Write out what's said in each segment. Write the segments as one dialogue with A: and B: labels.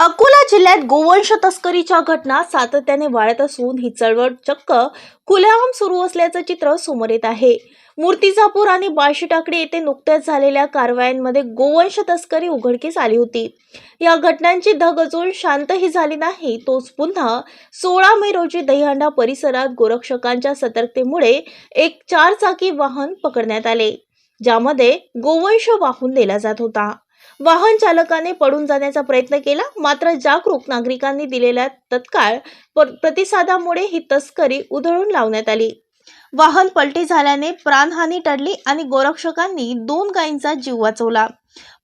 A: अकोला जिल्ह्यात गोवंश तस्करीच्या घटना सातत्याने वाढत असून ही चळवळ चक्क खुलेआम सुरू असल्याचं चित्र समोर येत आहे. मूर्तिजापूर आणि बाळशी टाकडी येथे नुकत्याच झालेल्या कारवायांमध्ये गोवंश तस्करी उघडकीस आली होती. या घटनांची धग अजून शांतही झाली नाही. तोच पुन्हा सोळा मे रोजी दहीहंडा परिसरात गोरक्षकांच्या सतर्कतेमुळे एक चारचाकी वाहन पकडण्यात आले ज्यामध्ये गोवंश वाहून नेला जात होता. वाहन चालकाने पडून जाण्याचा प्रयत्न केला. मात्र जागरूक नागरिकांनी दिलेल्या तत्काळ प- प्रतिसादामुळे ही तस्करी उधळून लावण्यात आली. वाहन पलटी झाल्याने प्राणहानी टळली आणि गोरक्षकांनी दोन गायींचा जीव वाचवला.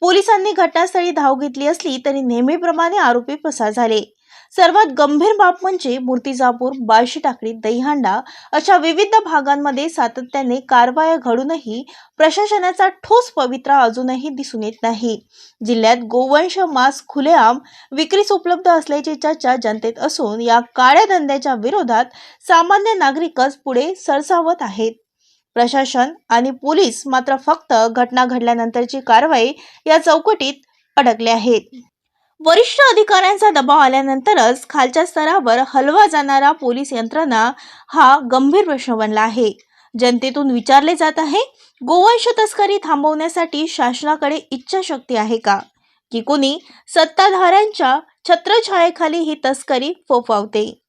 A: पोलिसांनी घटनास्थळी धाव घेतली असली तरी नेहमीप्रमाणे आरोपी पसार झाले. सर्वात गंभीर बाब म्हणजे मूर्तिजापूर बाळशी टाकडी दहीहांडा अशा विविध भागांमध्ये सातत्याने कारवाया घडूनही प्रशासनाचा ठोस पवित्रा अजूनही दिसून येत नाही. जिल्ह्यात गोवंश मांस खुलेआम विक्रीस उपलब्ध असल्याची चर्चा जनतेत असून या काळ्या धंद्याच्या विरोधात सामान्य नागरिकच पुढे सरसावत आहेत. प्रशासन आणि पोलीस मात्र फक्त घटना घडल्यानंतरची कारवाई या चौकटीत अडकले आहेत. वरिष्ठ अधिकाऱ्यांचा दबाव आल्यानंतरच खालच्या स्तरावर हलवा जाणारा पोलीस यंत्रणा हा गंभीर प्रश्न बनला आहे. जनतेतून विचारले जात आहे गोवंश तस्करी थांबवण्यासाठी शासनाकडे इच्छाशक्ती आहे का? की कुणी सत्ताधाऱ्यांच्या छत्रछायेखाली ही तस्करी फोफावते?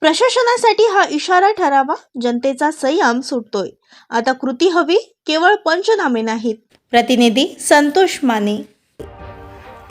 A: प्रशासनासाठी हा इशारा ठरावा जनतेचा संयम सुटतोय. आता कृती हवी केवळ पंचनामे नाहीत. प्रतिनिधी संतोष माने.